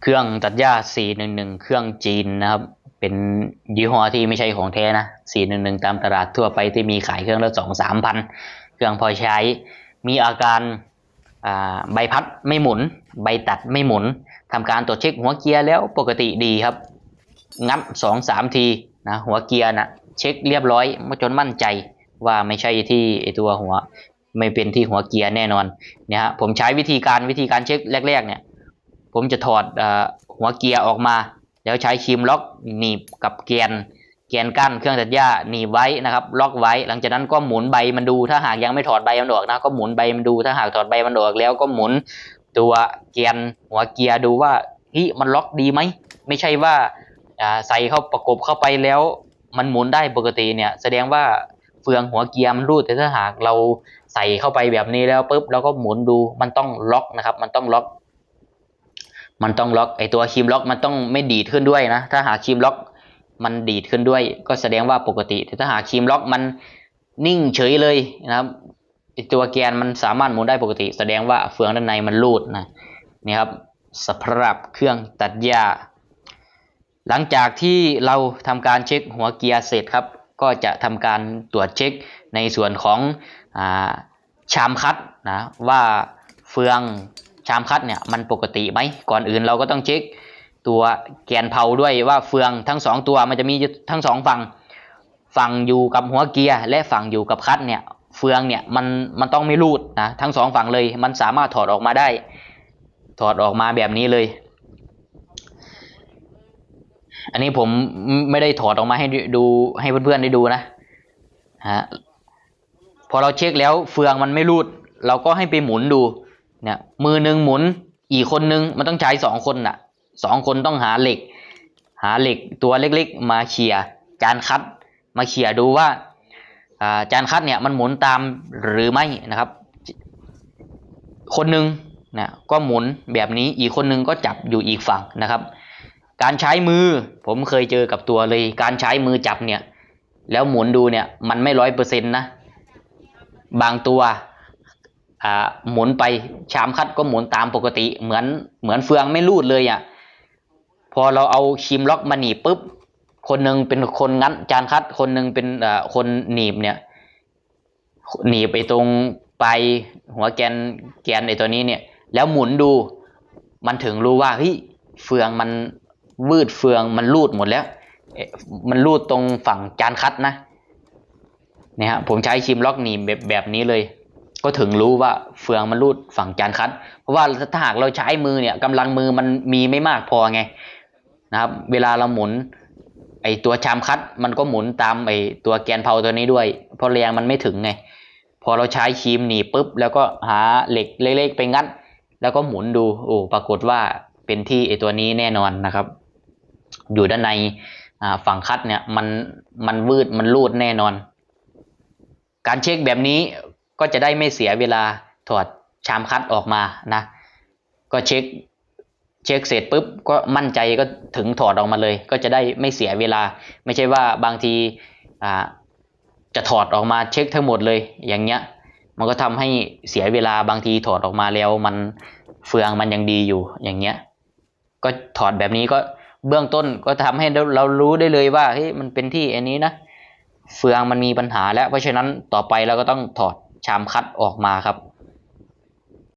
เครื่องตัดหญ้า 411 เครื่องจีนนะครับ เป็นยี่ห้อที่ไม่ใช่ของแท้นะ 411 ตามตลาดทั่วไปที่มีขายเครื่องละสองสามพัน เครื่องพอใช้ มีอาการใบพัดไม่หมุน ใบตัดไม่หมุนทำการตรวจเช็คหัวเกียร์แล้วปกติดีครับ งับสองสามทีนะหัวเกียร์นะเช็คเรียบร้อยจนมั่นใจว่าไม่ใช่ที่ไอตัวหัว ไม่เป็นที่หัวเกียร์แน่นอนเนี่ยฮะผมใช้วิธีการวิธีการเช็คแรก ๆ เนี่ย ผมจะถอดอหัวเกียร์ออกมา แล้วใช้คีมล็อกหนีบกับแกนแกนกั้นเครื่องตัดหญ้าหนีบไว้นะครับ ล็อกไว้ หลังจากนั้นก็หมุนใบมันดู ถ้าหากยังไม่ถอดใบมันออกนะ ก็หมุนใบมันดู ถ้าหากถอดใบมันออกแล้วก็หมุนตัวแกนหัวเกียร์ดูว่าเฮ้ยมันล็อกดีไหมไม่ใช่ว่าใส่เข้าประกบเข้าไปแล้วมันหมุนได้ปกติเนี่ยแสดงว่าเฟืองหัวเกียร์มันรูดแต่ถ้าหากเราใส่เข้าไปแบบนี้แล้วปุ๊บเราก็หมุนดูมันต้องล็อกนะครับ มันต้องล็อก มันต้องล็อกไอตัวคีมล็อกมันต้องไม่ดีดขึ้นด้วยนะ ถ้าหาคีมล็อกมันดีดขึ้นด้วย ก็แสดงว่าปกติ แต่ถ้าหาคีมล็อกมันนิ่งเฉยเลยนะครับไอตัวแกนมันสามารถหมุนได้ปกติ แสดงว่าเฟืองด้านในมันรูดนะนี่ครับสำหรับเครื่องตัดหญ้าหลังจากที่เราทำการเช็คหัวเกียร์เสร็จครับ ก็จะทำการตรวจเช็คในส่วนของอชามคัดนะว่าเฟือง ชามคัดเนี่ยมันปกติไหมก่อนอื่นเราก็ต้องเช็คตัวแกนเผาด้วยว่าเฟืองทั้งสองตัวมันจะมีทั้งสองฝั่งฝั่งอยู่กับหัวเกียร์และฝั่งอยู่กับคัดเนี่ยเฟืองเนี่ยมันมันต้องไม่รูดนะทั้งสองฝั่งเลยมันสามารถถอดออกมาได้ ถอดออกมาแบบนี้เลย อันนี้ผมไม่ได้ถอดออกมาให้ดูให้เพื่อนๆได้ดูนะฮะพอเราเช็คแล้วเฟืองมันไม่รูด เราก็ให้ไปหมุนดู เนี่ยมือหนึ่งหมุน อีกคนนึงมันต้องใช้สองคนน่ะสองคนต้องหาเหล็ก หาเหล็กตัวเล็กๆ มาเขี่ยจานคัดมาเขี่ยดูว่าจานคัดเนี่ยมันหมุนตามหรือไม่นะครับ คนหนึ่งนะก็หมุนแบบนี้อีกคนหนึ่งก็จับอยู่อีกฝั่งนะครับ การใช้มือผมเคยเจอกับตัวเลย การใช้มือจับเนี่ย แล้วหมุนดูเนี่ยมันไม่ร้อยเปอร์เซ็นต์นะ บางตัว หมุนไปชามคัดก็หมุนตามปกติ เหมือนเหมือนเฟืองไม่รูดเลยอะ่ะพอเราเอาครีมล็อกมาหนีบปุ๊บคนหนึ่งเป็นคนงัดจานคัดคนหนึ่งเป็นคนหนีบเนี่ย หนีบไปตรงปลายหัวแกนแกนไอตัวนี้เนี่ย แล้วหมุนดูมันถึงรู้ว่าเฮ้ยเฟืองมันวืดเฟืองมันรูดหมดแล้ว มันรูดตรงฝั่งจานคัดนะเนี่ยฮะผมใช้ครีมล็อกหนีบแบบแบบนี้เลย ก็ถึงรู้ว่าเฟืองมันรูดฝั่งจานคัด เพราะว่าถ้าหากเราใช้มือเนี่ยกำลังมือมันมีไม่มากพอไงนะครับ เวลาเราหมุนไอตัวชามคัดมันก็หมุนตามไอตัวแกนเพาตัวนี้ด้วย เพราะแรงมันไม่ถึงไง พอเราใช้ครีมหนีปุ๊บ แล้วก็หาเหล็กเล็กๆไปงัด แล้วก็หมุนดูโอ้ปรากฏว่าเป็นที่ไอตัวนี้แน่นอนนะครับ อยู่ด้านในฝั่งคัดเนี่ยมันมันวืดมันรูดแน่นอน การเช็คแบบนี้ ก็จะได้ไม่เสียเวลาถอดชามคัดออกมานะ ก็เช็คเช็คเสร็จปุ๊บก็มั่นใจก็ถึงถอดออกมาเลย ก็จะได้ไม่เสียเวลา ไม่ใช่ว่าบางทีจะถอดออกมาเช็คทั้งหมดเลยอย่างเงี้ยมันก็ทำให้เสียเวลาบางทีถอดออกมาแล้ว มันเฟืองมันยังดีอยู่อย่างเงี้ยก็ถอดแบบนี้ก็เบื้องต้นก็ทำให้เราเรารู้ได้เลยว่าเฮ้ยมันเป็นที่อันนี้นะเฟืองมันมีปัญหาแล้วเพราะฉะนั้นต่อไปเราก็ต้องถอด ชามคัดออกมาครับ